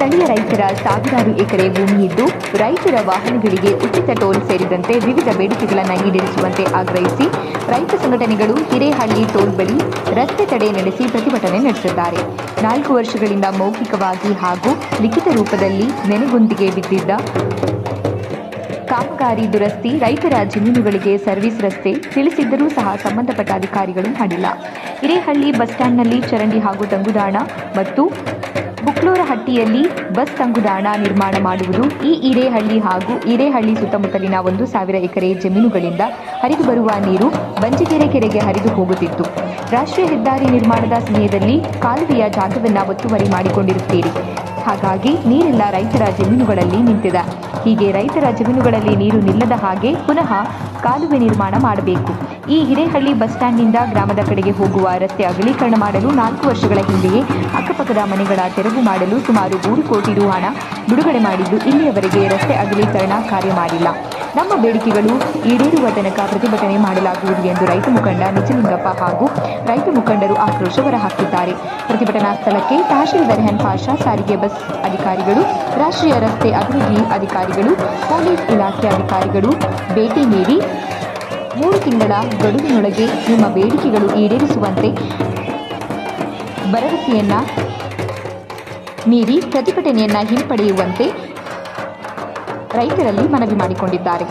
ಸ್ಥಳೀಯ ರೈತರ ಸಾವಿರಾರು ಎಕರೆ ಭೂಮಿಯಿದ್ದು ರೈತರ ವಾಹನಗಳಿಗೆ ಉಚಿತ ಟೋಲ್ ಸೇರಿದಂತೆ ವಿವಿಧ ಬೇಡಿಕೆಗಳನ್ನು ಈಡೇರಿಸುವಂತೆ ಆಗ್ರಹಿಸಿ, ರೈತ ಸಂಘಟನೆಗಳು ಹಿರೇಹಳ್ಳಿ ಟೋಲ್ ಬಳಿ ರಸ್ತೆ ತಡೆ ನಡೆಸಿ ಪ್ರತಿಭಟನೆ ನಡೆಸಿದ್ದಾರೆ. ನಾಲ್ಕು ವರ್ಷಗಳಿಂದ ಮೌಖಿಕವಾಗಿ ಹಾಗೂ ಲಿಖಿತ ರೂಪದಲ್ಲಿ ನೆನೆಗುಂದಿಗೆ ಬಿದ್ದಿದ್ದ ಕಾಮಗಾರಿ ದುರಸ್ತಿ ರೈತರ ಜಮೀನುಗಳಿಗೆ ಸರ್ವಿಸ್ ರಸ್ತೆ ತಿಳಿಸಿದ್ದರೂ ಸಹ ಸಂಬಂಧಪಟ್ಟ ಅಧಿಕಾರಿಗಳು ಮಾಡಿಲ್ಲ ಹಿರೇಹಳ್ಳಿ ಬಸ್ ಸ್ಟ್ಯಾಂಡ್ನಲ್ಲಿ ಚರಂಡಿ ಹಾಗೂ ತಂಗುದಾಣ ಮತ್ತು ಬುಕ್ಲೂರಹಟ್ಟಿಯಲ್ಲಿ ಬಸ್ ತಂಗುದಾಣ ನಿರ್ಮಾಣ ಮಾಡುವುದು ಈ ಹಿರೇಹಳ್ಳಿ ಹಾಗೂ ಹಿರೇಹಳ್ಳಿ ಸುತ್ತಮುತ್ತಲಿನ ಒಂದು ಸಾವಿರ ಎಕರೆ ಜಮೀನುಗಳಿಂದ ಹರಿದು ಬರುವ ನೀರು ಬಂಜಿಗೆರೆ ಕೆರೆಗೆ ಹರಿದು ಹೋಗುತ್ತಿತ್ತು. ರಾಷ್ಟ್ರೀಯ ಹೆದ್ದಾರಿ ನಿರ್ಮಾಣದ ಸಮಯದಲ್ಲಿ ಕಾಲುವೆಯ ಜಾಗವನ್ನು ಒತ್ತುವರಿ ಮಾಡಿಕೊಂಡಿರುತ್ತೀರಿ. ಹಾಗಾಗಿ ನೀರೆಲ್ಲ ರೈತರ ಜಮೀನುಗಳಲ್ಲಿ ನಿಂತಿದೆ. ಹೀಗೆ ರೈತರ ಜಮೀನುಗಳಲ್ಲಿ ನೀರು ನಿಲ್ಲದ ಹಾಗೆ ಪುನಃ ಕಾಲುವೆ ನಿರ್ಮಾಣ ಮಾಡಬೇಕು. ಈ ಹಿರೇಹಳ್ಳಿ ಬಸ್ ಸ್ಟ್ಯಾಂಡ್ನಿಂದ ಗ್ರಾಮದ ಕಡೆಗೆ ಹೋಗುವ ರಸ್ತೆ ಅಗಲೀಕರಣ ಮಾಡಲು ನಾಲ್ಕು ವರ್ಷಗಳ ಹಿಂದೆಯೇ ಅಕ್ಕಪಕ್ಕದ ಮನೆಗಳ ತೆರವು ಮಾಡಲು ಸುಮಾರು ಮೂರು ಕೋಟಿ ರು ಹಣ ಬಿಡುಗಡೆ ಮಾಡಿದ್ದು ಇಲ್ಲಿಯವರೆಗೆ ರಸ್ತೆ ಅಗಲೀಕರಣ ಕಾರ್ಯ ಮಾಡಿಲ್ಲ. ನಮ್ಮ ಬೇಡಿಕೆಗಳು ಈಡೇರುವ ತನಕ ಪ್ರತಿಭಟನೆ ಮಾಡಲಾಗುವುದು ಎಂದು ರೈತ ಮುಖಂಡ ನಿಜಲಿಂಗಪ್ಪ ಹಾಗೂ ರೈತ ಮುಖಂಡರು ಆಕ್ರೋಶ ಹೊರಹಾಕಿದ್ದಾರೆ. ಪ್ರತಿಭಟನಾ ಸ್ಥಳಕ್ಕೆ ತಹಶೀಲ್ದಾರ್ ಹೆನ್ ಪಾಷಾ, ಸಾರಿಗೆ ಬಸ್ ಅಧಿಕಾರಿಗಳು, ರಾಷ್ಟ್ರೀಯ ರಸ್ತೆ ಅಭಿವೃದ್ಧಿ ಅಧಿಕಾರಿಗಳು, ಪೊಲೀಸ್ ಇಲಾಖೆ ಅಧಿಕಾರಿಗಳು ಭೇಟಿ ನೀಡಿ ಮೂರು ತಿಂಗಳ ಗಡುವಿನೊಳಗೆ ನಿಮ್ಮ ಬೇಡಿಕೆಗಳು ಈಡೇರಿಸುವಂತೆ ಭರವಸೆಯನ್ನ ನೀಡಿ ಪ್ರತಿಭಟನೆಯನ್ನ ಹಿಂಪಡೆಯುವಂತೆ ರೈತರಲ್ಲಿ ಮನವಿ ಮಾಡಿಕೊಂಡಿದ್ದಾರೆ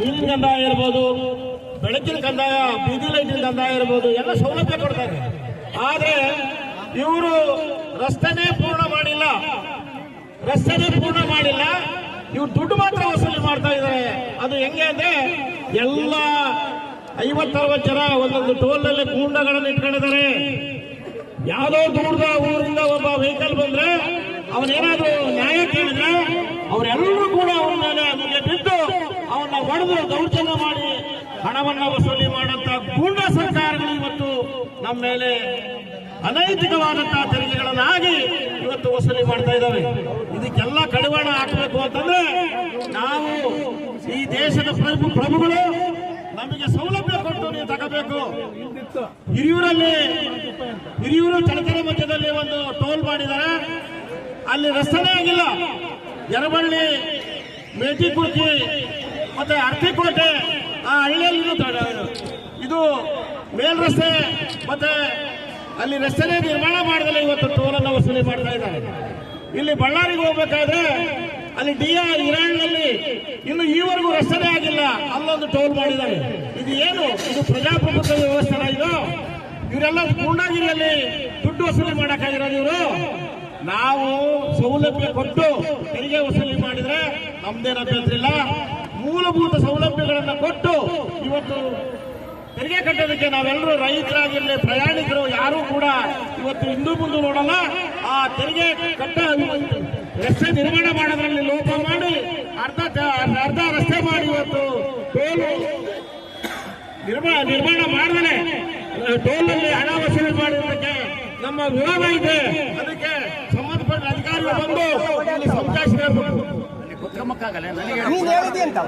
ನೀರಿನ ಕಂದಾಯ ಇರ್ಬೋದು, ಬೆಳಕಿನ ಕಂದಾಯ, ಬೀದಿ ಲೈಟಿನ ಕಂದಾಯ ಇರ್ಬೋದು, ಎಲ್ಲ ಸೌಲಭ್ಯ ಕೊಡ್ತಾರೆ. ಆದ್ರೆ ಇವರು ರಸ್ತೆನೇ ಪೂರ್ಣ ಮಾಡಿಲ್ಲ. ರಸ್ತೆನೇ ಪೂರ್ಣ ಮಾಡಿಲ್ಲ. ಇವ್ರು ದುಡ್ಡು ಮಾತ್ರ ವಸೂಲಿ ಮಾಡ್ತಾ ಇದ್ದಾರೆ. ಅದು ಹೆಂಗೆ ಅಂದ್ರೆ ಎಲ್ಲ ಐವತ್ತರವತ್ತು ಜನ ಒಂದೊಂದು ಟೋಲ್ನಲ್ಲಿ ಗೂಂಡಗಳನ್ನು ಇಟ್ಕೊಂಡಿದ್ದಾರೆ. ಯಾವುದೋ ದೂರದ ಊರಿಂದ ಒಬ್ಬ ವೆಹಿಕಲ್ ಬಂದ್ರೆ, ಅವನೇನಾದ್ರೂ ನ್ಯಾಯ ಕೇಳಿದ್ರೆ, ಅವರೆಲ್ಲರೂ ಹೊಡೆದು ದೌರ್ಜನ್ಯ ಮಾಡಿ ಹಣವನ್ನು ವಸೂಲಿ ಮಾಡಂತ ಗೂಂಡ ಸರ್ಕಾರಗಳು ಇವತ್ತು ನಮ್ಮ ಮೇಲೆ ಅನೈತಿಕವಾದಂತಹ ತೆರಿಗೆಗಳನ್ನಾಗಿ ಇವತ್ತು ವಸೂಲಿ ಮಾಡ್ತಾ ಇದ್ದಾವೆ. ಇದಕ್ಕೆಲ್ಲ ಕಡಿವಾಣ ಹಾಕಬೇಕು ಅಂತಂದ್ರೆ ನಾವು ಈ ದೇಶದ ಪ್ರಭು ಪ್ರಭುಗಳು ನಮಗೆ ಸೌಲಭ್ಯ ಕೊಟ್ಟು ನೀವು ತಗೋಬೇಕು. ಹಿರಿಯೂರಲ್ಲಿ ಹಿರಿಯೂರು ಚಳಕರ ಮಧ್ಯದಲ್ಲಿ ಒಂದು ಟೋಲ್ ಮಾಡಿದ್ದಾರೆ. ಅಲ್ಲಿ ರಸ್ತೆನೇ ಆಗಿಲ್ಲ. ಯರಬಳ್ಳಿ ಮೇಟಿಕುರ್ಕಿ ಮತ್ತೆ ಅರ್ತಿಕೋಟೆ. ಆ ಹಳ್ಳಿಯಲ್ಲಿ ಇದು ಮೇಲ್ ರಸ್ತೆ ಮತ್ತೆ ಅಲ್ಲಿ ರಸ್ತೆನೇ ನಿರ್ಮಾಣ ಮಾಡಿದ್ರೆ ಇವತ್ತು ಟೋಲನ್ನು ವಸೂಲಿ ಮಾಡ್ತಾ ಇದ್ದಾರೆ. ಇಲ್ಲಿ ಬಳ್ಳಾರಿಗೆ ಹೋಗ್ಬೇಕಾದ್ರೆ ಅಲ್ಲಿ ಡಿ ಆರ್ ಇರಾಣದಲ್ಲಿ ಇನ್ನು ಈವರೆಗೂ ರಸ್ತೆನೇ ಆಗಿಲ್ಲ. ಅಲ್ಲೊಂದು ಟೋಲ್ ಮಾಡಿದ್ದಾರೆ. ಇದು ಏನು? ಇದು ಪ್ರಜಾಪ್ರಭುತ್ವ ವ್ಯವಸ್ಥೆ ಇದು? ಇವರೆಲ್ಲ ಗೂಂಡಾಗಿರಿಯಲ್ಲಿ ದುಡ್ಡು ವಸೂಲಿ ಮಾಡಕ್ಕಾಗಿರೋದು ಇವರು. ನಾವು ಸೌಲಭ್ಯ ಕೊಟ್ಟು ತೆರಿಗೆ ವಸೂಲಿ ಮಾಡಿದ್ರೆ ನಮ್ದೇನು ಅಭ್ಯಂತರ ಇಲ್ಲ. ಮೂಲಭೂತ ಸೌಲಭ್ಯಗಳನ್ನು ಕೊಟ್ಟು ಇವತ್ತು ತೆರಿಗೆ ಕಟ್ಟೋದಕ್ಕೆ ನಾವೆಲ್ಲರೂ ರೈತರಾಗಿರ್ಲಿ, ಪ್ರಯಾಣಿಕರು ಯಾರು ಕೂಡ ಇವತ್ತು ಹಿಂದೂ ಮುಂದೆ ನೋಡಲ್ಲ. ಆ ತೆರಿಗೆ ಕಟ್ಟ ರಸ್ತೆ ನಿರ್ಮಾಣ ಮಾಡೋದ್ರಲ್ಲಿ ಲೋಪ ಮಾಡಿ, ಅರ್ಧ ಅರ್ಧ ರಸ್ತೆ ಮಾಡಿ ಇವತ್ತು ಟೋಲು ನಿರ್ಮಾಣ ನಿರ್ಮಾಣ ಮಾಡದೇ ಟೋಲಲ್ಲಿ ಹಣ ವಸೂಲಿ ಮಾಡಿರೋದಕ್ಕೆ ನಮ್ಮ ವಿರೋಧ ಇದೆ. ಅದಕ್ಕೆ ಸಂಬಂಧಪಟ್ಟ ಅಧಿಕಾರಿಗಳು ಬಂದು ಇಲ್ಲಿ ನೀನ್ ಹೇಳಿದಿ ಅಂತ?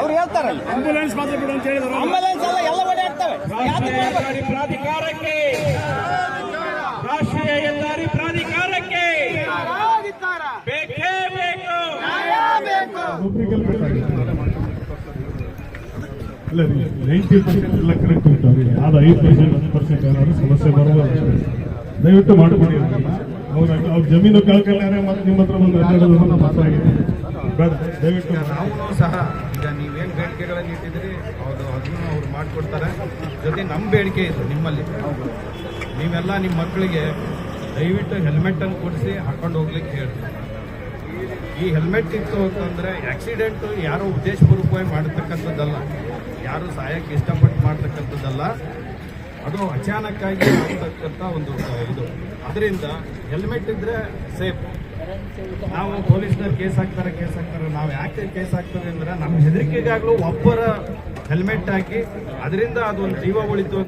ಅವ್ರು ಹೇಳ್ತಾರಲ್ಲ. ಆಂಬುಲೆನ್ಸ್ ಮಾತ್ರ ಬಿಡು ಅಂತ ಹೇಳಿದ್ರು. ಆಂಬುಲೆನ್ಸ್ ಎಲ್ಲ ಎಲ್ಲ ಓಡಾಡ್ತವೆ ಯಾವ್ದು ಹೆದ್ದಾರಿ ಪ್ರಾಧಿಕಾರಕ್ಕೆ. ರಾಷ್ಟ್ರೀಯ ಹೆದ್ದಾರಿ ಪ್ರಾಧಿಕಾರಕ್ಕೆ. ಬೇಕೇ ಬೇಕು. ಇಲ್ಲ ನೈಂಟಿ ಪರ್ಸೆಂಟ್ ಎಲ್ಲ ಕರೆಕ್ಟ್ ಇರ್ತಾವೆ ಅದು ಐದು ಪರ್ಸೆಂಟ್ ಹತ್ತು ಪರ್ಸೆಂಟ್ ಏನಾದ್ರು ಸಮಸ್ಯೆ ಬರಬಾರ್ದು ದಯವಿಟ್ಟು ಮಾಡಿಕೊಡಿ ಅವ್ರ ಜಮೀನು ಕಳ್ಕೊಂಡ್ರೆ ಮತ್ತೆ ನಿಮ್ಮ ಹತ್ರ ಬಂದು ಅಡ್ಡಾಡೋದು ನಾವು ಸಹ, ಈಗ ನೀವೇನು ಬೇಡಿಕೆಗಳನ್ನು ಇಟ್ಟಿದ್ರಿ ಅದು ಅದನ್ನು ಅವ್ರು ಮಾಡಿಕೊಡ್ತಾರೆ. ಜೊತೆ ನಮ್ಮ ಬೇಡಿಕೆ ಇದು, ನಿಮ್ಮಲ್ಲಿ. ನೀವೆಲ್ಲ ನಿಮ್ಮ ಮಕ್ಕಳಿಗೆ ದಯವಿಟ್ಟು ಹೆಲ್ಮೆಟನ್ನು ಕೊಡಿಸಿ ಹಾಕೊಂಡು ಹೋಗ್ಲಿಕ್ಕೆ ಹೇಳಿ. ಈ ಹೆಲ್ಮೆಟ್ ಇತ್ತು ಅಂತಂದರೆ ಆಕ್ಸಿಡೆಂಟು ಯಾರೋ ಉದ್ದೇಶಪೂರ್ವಕವಾಗಿ ಮಾಡತಕ್ಕಂಥದ್ದಲ್ಲ. ಯಾರು ಸಹಾಯಕ್ಕೆ ಇಷ್ಟಪಟ್ಟು ಮಾಡ್ತಕ್ಕಂಥದ್ದಲ್ಲ. ಅದು ಅಚಾನಕ್ಕಾಗಿ ಆಗ್ತಕ್ಕಂಥ ಒಂದು ಇದು. ಅದರಿಂದ ಹೆಲ್ಮೆಟ್ ಇದ್ರೆ ಸೇಫ್ ನಾವು ಪೊಲೀಸ್ನವ್ರು ಕೇಸ್ ಹಾಕ್ತಾರೆ ಕೇಸ್ ಹಾಕ್ತಾರೆ. ನಾವು ಯಾಕೆ ಕೇಸ್ ಹಾಕ್ತಾರೆ ಅಂದ್ರೆ, ನಮ್ಮ ಹೆದರಿಕೆಗಾಗಲೂ ಒಬ್ಬರ ಹೆಲ್ಮೆಟ್ ಹಾಕಿ, ಅದರಿಂದ ಅದೊಂದು ಜೀವ ಉಳಿತು